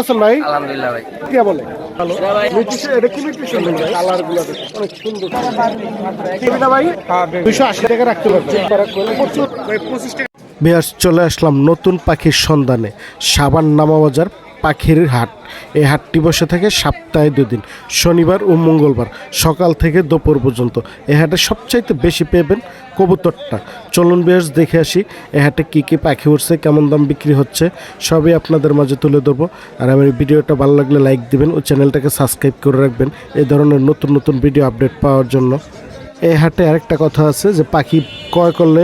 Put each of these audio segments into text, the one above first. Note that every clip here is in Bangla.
আছেন ভাই? আলহামদুলিল্লাহ ভাই। কি বলে? হ্যালো। এটা কি নিউট্রিশন ভাই? কালারগুলো অনেক সুন্দর। টিভিটা ভাই? দুইশো আশি টাকা রাখতে পারবে ভাই পঁচিশ টাকা। চলে আসলাম নতুন পাখির সন্ধানে। সাবান নামাবাজার পাখির হাট। এই হাটটি বসে থাকে সপ্তাহে দুদিন, শনিবার ও মঙ্গলবার, সকাল থেকে দুপুর পর্যন্ত। এ হাটে সবচাইতে বেশি পেবেন কবুতরটা। চলুন বেশ দেখে আসি এ হাটে কী কী পাখি উঠছে কেমন দাম বিক্রি হচ্ছে, সবই আপনাদের মাঝে তুলে ধরবো। আর আমার ভিডিওটা ভালো লাগলে লাইক দিবেন ও চ্যানেলটাকে সাবস্ক্রাইব করে রাখবেন এই ধরনের নতুন নতুন ভিডিও আপডেট পাওয়ার জন্য। এই হাটে আরেকটা কথা আছে যে পাখি ক্রয় করলে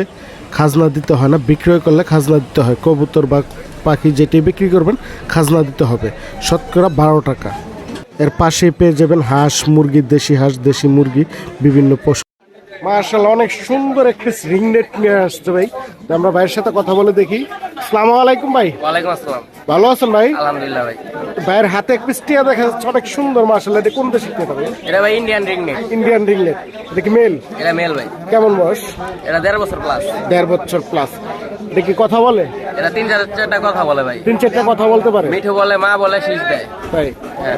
খাজনা দিতে হয় না, বিক্রয় করলে খাজনা দিতে হয়, কবুতর বা পাখি যেটি বিক্রি করবেন খাজনা দিতে হবে। শতকরা বারো টাকা। এর পাশেই পেয়ে যাবেন হাঁস মুরগি দেশি হাঁস দেশি মুরগি বিভিন্ন পশু মার্শাল্লাহ অনেক সুন্দর একটি রিংনেট নিয়ে আসছে ভাই। আমরা ভাইয়ের সাথে কথা বলে দেখি। সালাম আলাইকুম ভাই। ওয়ালাইকুম আসসালাম। ভালো আছেন ভাই? আলহামদুলিল্লাহ ভাই। ভাইয়ের হাতে এক পিস টিয়া দেখা যাচ্ছে অনেক সুন্দর মার্শাল্লাহ এটা কোন দেশে টিয়া ভাই? এটা ভাই ইন্ডিয়ান রিং নেই ইন্ডিয়ান রিংনেট এটা কি মেল এটা মেল ভাই। কেমন বয়স? এটা দেড় বছর প্লাস দেড় বছর প্লাস এটা কি কথা বলে? এটা তিন চার চারটা কথা বলে ভাই। তিন চারটা কথা বলতে পারে। মিঠু বলে মা বলে শীষ দেয়। তাই?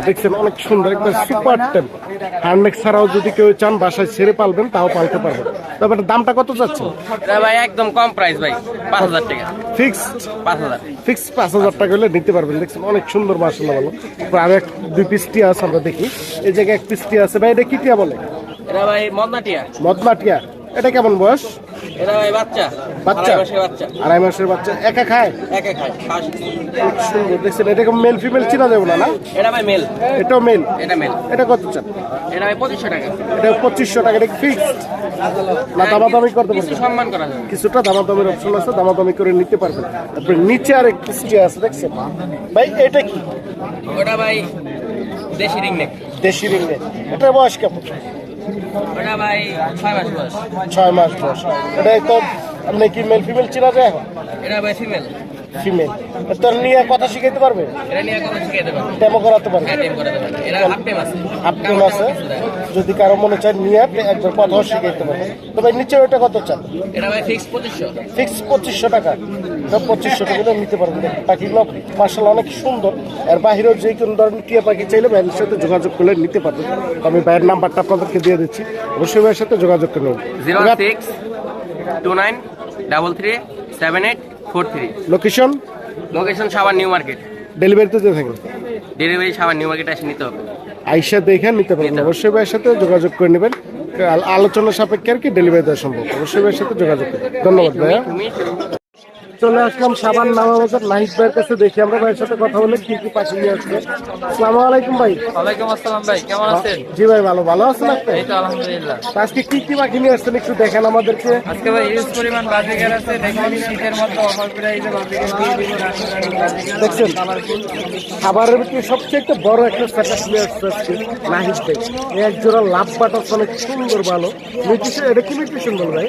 দেখছেন অনেক সুন্দর একদম সুপার টেম হ্যান্ডমেক ছাড়াও যদি কেউ চান বাসায় ছেড়ে পালবেন তাও পালতে পারবেন। তবে দামটা কত যাচ্ছে এটা ভাই একদম কম প্রাইস ভাই পাঁচ হাজার টাকা। ফিক্সড পাঁচ হাজার। ফিক্স পাঁচ হাজার টাকা হলে নিতে পারবেন। দেখছেন অনেক সুন্দর মাসাল্লাহ ভালো। আর এক দুই পিসটি আছে আমরা দেখি। এই জায়গায় এক পিসটি আছে। ভাই এটা কি টিয়া বলে? এটা ভাই মদনাটিয়া মদনা টিয়া। এটা কেমন বয়স? এটা ভাই বাচ্চা। বাচ্চা? আড়াই মাসের বাচ্চা। আড়াই মাসের বাচ্চা? একা খায়? একে খায়। সুন্দর দেখছেন এটা মেল ফিমেল চিনা যাবে না না এটা ভাই মেল এটাও মেল এটা মেল এটা কত চান? এটা ভাই পঁচিশশো টাকা। এটা পঁচিশশো টাকা এটা ফিক্সড না দামাদামি করতে কিছু পারবেন। সম্মান করা যাবে। কিছুটা দামাদামির অপশন আছে দামাদামি করে নিতে পারবেন। তারপরে নিচে আর একটি আছে দেখছেন? ভাই এটা কি? ওটা ভাই দেশি রিং নেক দেশি রিংনে এটা বয়স কেমন? ওটা ভাই ছয় মাস বয়স। ছয় মাস বয়স। এটা তো আপনি কি মেল ফিমেল চিনা যায় এটা ভাই ফিমেল ফিমেল তোর নিয়ে কথা শিখাইতে পারবে? এটা নিয়ে কথা ডেমো করাতে পারবে? হ্যাঁ এটা হাফ টেম আছে। হাফ টেম আছে। যদি কারও মনে চায় নিয়ে একবার কথাও শিখাইতে পারবে তবে নিচে ওইটা কত চান? এটা ভাই ফিক্স পঁচিশশো। ফিক্স পঁচিশশো টাকা। এটা পঁচিশশো টাকা দিয়ে নিতে পারবেন। পাখিগুলো মার্শাল অনেক সুন্দর। আর বাহিরেও যে কোনো ধরনের টিয়া পাখি চাইলে ভাইয়ের সাথে যোগাযোগ করলে নিতে পারবেন। আমি ভাইয়ের নাম্বারটা আপনাদেরকে দিয়ে দিচ্ছি। অবশ্যই ভাইয়ের সাথে যোগাযোগ করে নেবেন zero six two nine double three seven eight four three. Location? Location সাবান নিউ মার্কেট। ডেলিভারিতে দিয়ে থাকেন। ডেলিভারি সাবান নিউ মার্কেট এসে নিতে হবে। আইসা দেখে নিতে পারবেন। অবশ্যই ভাইয়ের সাথে যোগাযোগ করে নেবেন। আলোচনা সাপেক্ষে আর কি ডেলিভারি দেওয়া সম্ভব। অবশ্যই ভাইয়ের সাথে যোগাযোগ করবেন ধন্যবাদ ভাইয়া। চলে আসলাম সাবান নামা বাজার নাহিদ ভাইয়ের কাছে দেখি আমরা ভাইয়ের সাথে কথা বলে কি কি পাখি নিয়ে আসছে আসসালামু আলাইকুম ভাই। ওয়ালাইকুম আসসালাম ভাই কেমন আছেন? জি ভাই ভালো। ভালো আছেন আপনি? এই তো আলহামদুলিল্লাহ। আজকে কি কি পাখি নিয়ে আসছেন একটু দেখেন আমাদেরকে। আজকে ভাই ইউজ পরিমাণ বাজিকার আছে দেখুন শীতের মধ্যে অফার প্রাইসে বাজিকার দিয়ে দিব দেখছেন? খাবারের ভিতরে সবচেয়ে একটা বড় একটা সেটআপ নিয়ে আসছে আজকে নাহিদ ভাই। এই এক জোড়া লাভ বাটার অনেক সুন্দর ভালো। নিউট্রিশন এটা কি নিউট্রিশন বল ভাই?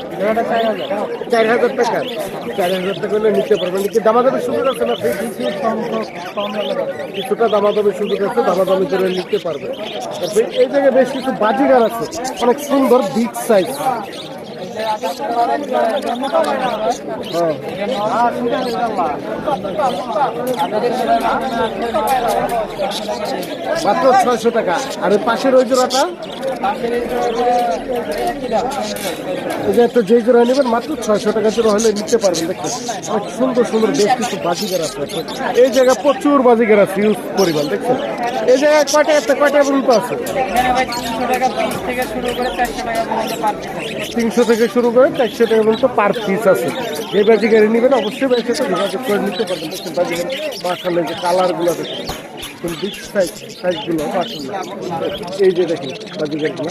চার হাজার। টাকা। চার হাজার টাকা হলে নিতে পারবেন। কি দামাদামের সুযোগ আছে না কিছুটা দামাদামি সুযোগ আছে, দামাদামি করে নিতে পারবেন। এই জায়গায় বেশ কিছু বাজিগার আছে। অনেক সুন্দর, বিগ সাইজ। মাত্র ছয়শো টাকা। আর পাশের ওই জোড়াটা? যে একটা যে জোড়া নেবেন, মাত্র ছয়শো টাকা জোড়া হলে নিতে পারবেন দেখুন অনেক সুন্দর সুন্দর, বেশ কিছু বাজিগার আছে। এই জায়গা প্রচুর বাজিগার আছে ইউজ পরিমাণ, দেখছেন? এই জায়গায় কয়টা, একটা কয়টা পর্যন্ত আছে? তিনশো থেকে শুরু করে চারশো টাকা পর্যন্ত পার পিস আছে। যে বাজিগারি নেবেন, অবশ্যই ব্যাগের সাথে যোগাযোগ করে নিতে পারবেন। মাসালে যে কালারগুলো দেখছেন বিগ সাইজ সাইজগুলো এই যে দেখেন বাজিগারগুলো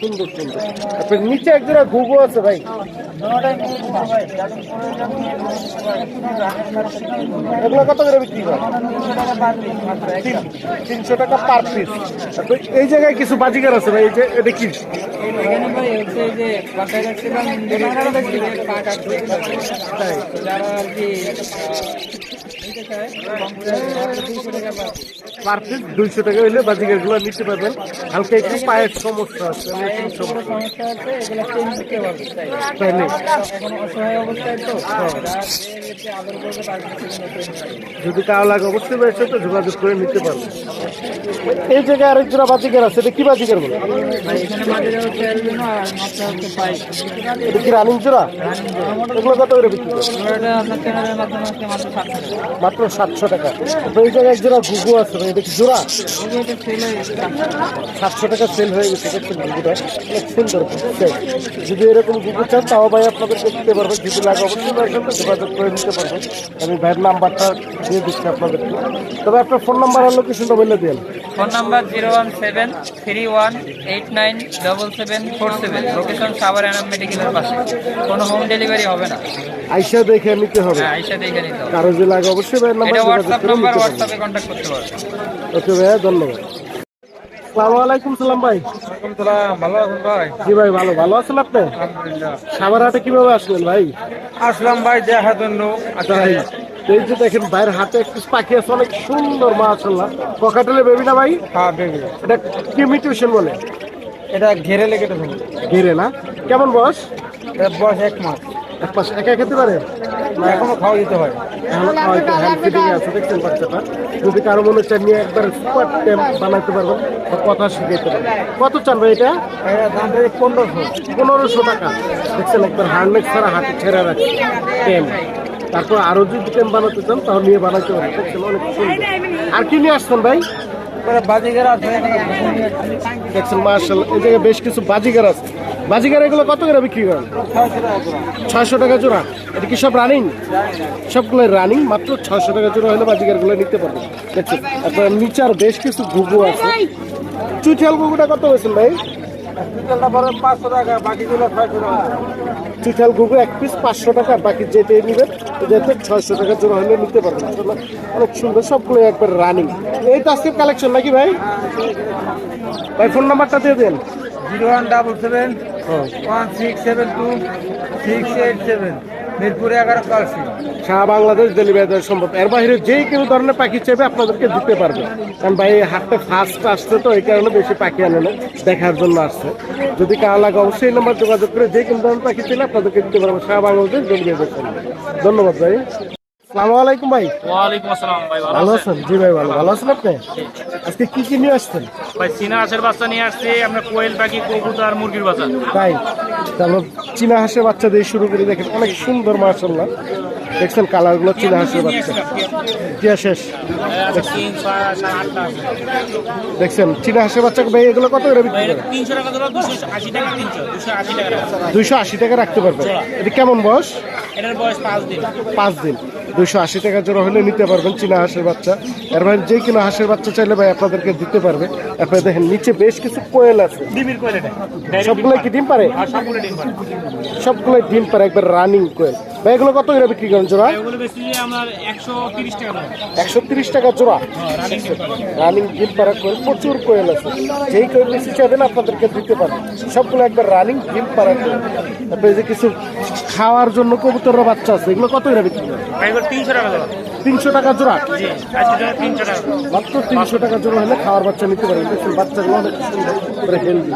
সুন্দর সুন্দর। নিচে আছে ভাই। এগুলো কত করে বিক্রি করে তিনশো টাকা পার পিস এই জায়গায় কিছু বাজিগার আছে ভাই, এই যে, এটা কি? এখানে ভাই হচ্ছে যে বাসায় রাখছিলাম পা কাটতে যারা আর কি দুইশো টাকা পায় পার পিস দুইশো টাকা হইলে বাজিকারগুলো নিতে পারবেন। হালকা একটু পায়ের সমস্যা আছে সমস্যা। এগুলো চেঞ্জ করতে পারবে তাই এখন অসহায় অবস্থায় তো। যদি কারও লাগে অবশ্যই বেশ তো যোগাযোগ করে নিতে পারবে এই জায়গায় আরেক জোড়া বাজিকার আছে, এটা কি বাজিকার বলে? এটা কি রানিং জোড়া? এগুলো কত করে বিক্রি মাত্র সাতশো টাকা। তো এই জায়গায় জোড়া ঘুঘু আছে এটা কি জোড়া? সাতশো টাকা সেল হয়ে গেছে ঘুঘুটা সুন্দর যদি এরকম ঘুঘু চান, তাও ভাই আপনাদেরকে দিতে পারবেন যদি লাগে অবশ্যই যোগাযোগ করে নিতে পারবেন আমি ভাইয়ের নাম্বারটা দিয়ে দিচ্ছি আপনাদেরকে। তবে আপনার ফোন নাম্বার আর লোকেশনটা বলে দিন phone number zero one seven three one eight nine double seven four seven. Location Savar Enam মেডিকেলের পাশে। কোনো হোম ডেলিভারি হবে না। আইসা দেখে নিতে হবে। হ্যাঁ আইসা দেখে নিতে হবে। কারও যে লাগে অবশ্যই ভাইয়ের নাম্বার হোয়াটসঅ্যাপ নাম্বার হোয়াটসঅ্যাপে কন্ট্যাক্ট করতে পারবে ওকে ভাইয়া ধন্যবাদ। আলাইকুম সালাম ভাই। ভালো আছেন ভাই? জি ভাই ভালো। ভালো আছেন আপনি? আলহামদুলিল্লাহ। হাটে কীভাবে আসলেন ভাই? আসলাম ভাই দেখার জন্য। তাই এই যে দেখেন বাইরের হাতে একটু পাখি আছে অনেক সুন্দর মাশাল্লাহ ককাটেলে বেবি না ভাই? হ্যাঁ বেবি এটা কি মিউটেশন বলে? এটা ঘেরে লেগে তো ঘিরে না? কেমন বয়স? বয়স এক মাস। এক পাশ একা খেতে পারে? এখনও খাওয়া দিতে হয়। আছে দেখছেন বাচ্চাটা। যদি কারও মনে চান নিয়ে একবার সুপার টেম বানাতে পারবেন কথা শিখাইতে পারবেন। কত চান ভাই এটা? এটা দাম থেকে পনেরোশো। পনেরোশো টাকা। দেখছেন একবার হার্নেক ছাড়া হাতে ছেড়ে রাখছে। তারপর আরও যদি টেম বানাতে চান তাহলে নিয়ে বানাতে পারেন অনেক সুন্দর। আর কি নিয়ে আসছেন ভাই? আছে দেখছেন মার্শাল এই জায়গায় বেশ কিছু বাজিগার আছে। বাজিগার এগুলো কত করে বিক্রি করেন? ছয়শো টাকা জোড়া। এটা কি সব রানিং সবগুলো রানিং মাত্র ছয়শো টাকা জোড়া হলে বাজিগারগুলো নিতে পারবেন। দেখছেন আপনার নিচে আর বেশ কিছু ঘুঘু আছে। চুইঠাল ঘুঘুটা কত হয়েছেন ভাই? চুইঠাল ঘুঘু এক পিস পাঁচশো টাকা বাকি যেটা নেবেন যেতে ছয়শো টাকা জোড়া হলে নিতে পারবেন। আসলে অনেক সুন্দর সবগুলো একবার রানিং এই তো আজকের কালেকশন নাকি ভাই? ভাই ফোন নাম্বারটা দিয়ে দেন। জিরো ওয়ান ডাবল সেভেন হ্যাঁ। One six seven two six eight seven. মিরপুরে এগারো কালসি সারা বাংলাদেশ ডেলিভারি দেওয়া সম্ভব। এর বাইরে যে কোনো ধরনের পাখি চাইবে আপনাদেরকে দিতে পারবে। কারণ ভাই হাটটা ফার্স্ট আসছে তো এই কারণে বেশি পাখি আনে না দেখার জন্য আসছে। যদি কারও লাগে অবশ্যই নাম্বার যোগাযোগ করে যে কোনো ধরনের পাখি চাইলে আপনাদেরকে দিতে পারব। সারা বাংলাদেশ ডেলিভারি দেওয়া সম্ভব ধন্যবাদ ভাই। সালামু আলাইকুম ভাই। ওয়ালাইকুম আসসালাম ভাই ভালো আছেন? জি ভাই ভালো। ভালো আছেন আপনি? আজকে কি কি নিয়ে আসছেন? ভাই চীনা হাঁসের বাচ্চা নিয়ে আসছে আমরা কোয়েল পাখি কবুতর মুরগির বাচ্চা। তাই? তারপর চীনা হাঁসের বাচ্চা দিয়ে শুরু করে দেখেন অনেক সুন্দর মার্শাল্লাহ দেখছেন কালারগুলো চীনা হাঁসের বাচ্চা। টিয়া শেষ। দেখছেন চীনা হাঁসের বাচ্চা ভাই এগুলো কত করে বিক্রি রাখা। দুইশো আশি টাকা রাখতে পারবেন এটা কেমন বয়স? এটার বয়স পাঁচ দিন। পাঁচ দিন। দুইশো আশি টাকা জোড়া হলে নিতে পারবেন চীনা হাঁসের বাচ্চা। এর ভাই যে কিনা হাঁসের বাচ্চা চাইলে ভাই আপনাদেরকে দিতে পারবে। আপনারা দেখেন নিচে বেশ কিছু কোয়েল আছে। সবগুলো কি ডিম পারে ডিম পারে সবগুলো ডিম পারে একবার রানিং কোয়েল। ভাই এগুলো কত করে বিক্রি করেন জোড়া? এগুলো বেশি আমার একশো তিরিশ টাকা দাম। একশো তিরিশ টাকা জোড়া? রানিং গিফট পাড়া কোয়েল প্রচুর কোয়েল আছে। যেই কোয়েল বেশি চাইবেন আপনাদেরকে দিতে পারবেন সবগুলো একবার রানিং গিফট পারা কোয়েল তারপরে এই যে কিছু খাওয়ার জন্য কবুতরের বাচ্চা আছে এগুলো কত করে বিক্রি করেন? এগুলো তিনশো টাকা ধরো তিনশো টাকা জোড়া? মাত্র তিনশো টাকা জোড়া হলে খাওয়ার বাচ্চা নিতে পারেন দেখুন বাচ্চাগুলো অনেক সুন্দর হেলদি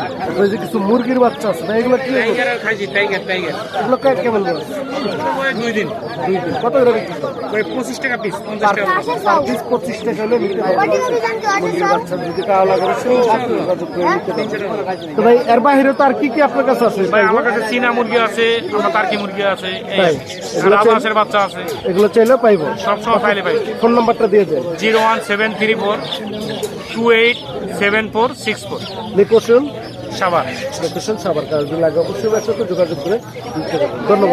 যে কিছু মুরগির বাচ্চা আছে না এগুলো কি এগুলো? কেমন দুই দিন। দুই দিন। কত করে বিক্রি ওই পঁচিশ টাকা পিস পঞ্চাশ টাকা পিস পঁচিশ টাকা হলে নিতে করে নিতে পারবেন। তো ভাই এর বাইরে তো আর কি কি আপনার কাছে আছে? ভাই আমার কাছে চীনা মুরগি আছে আমরা টার্কি মুরগি আছে এই তাই? এগুলো রাজ চাই- হাঁসের বাচ্চা আছে। এগুলো চাইলেও পাইবো। সব সময় পাইলে পাই ফোন নাম্বারটা দিয়ে দেন। Zero one seven three four two eight seven four six four. Location? Savar location Savar কাজ লাগে অবশ্যই একসাথে যোগাযোগ করে ধন্যবাদ।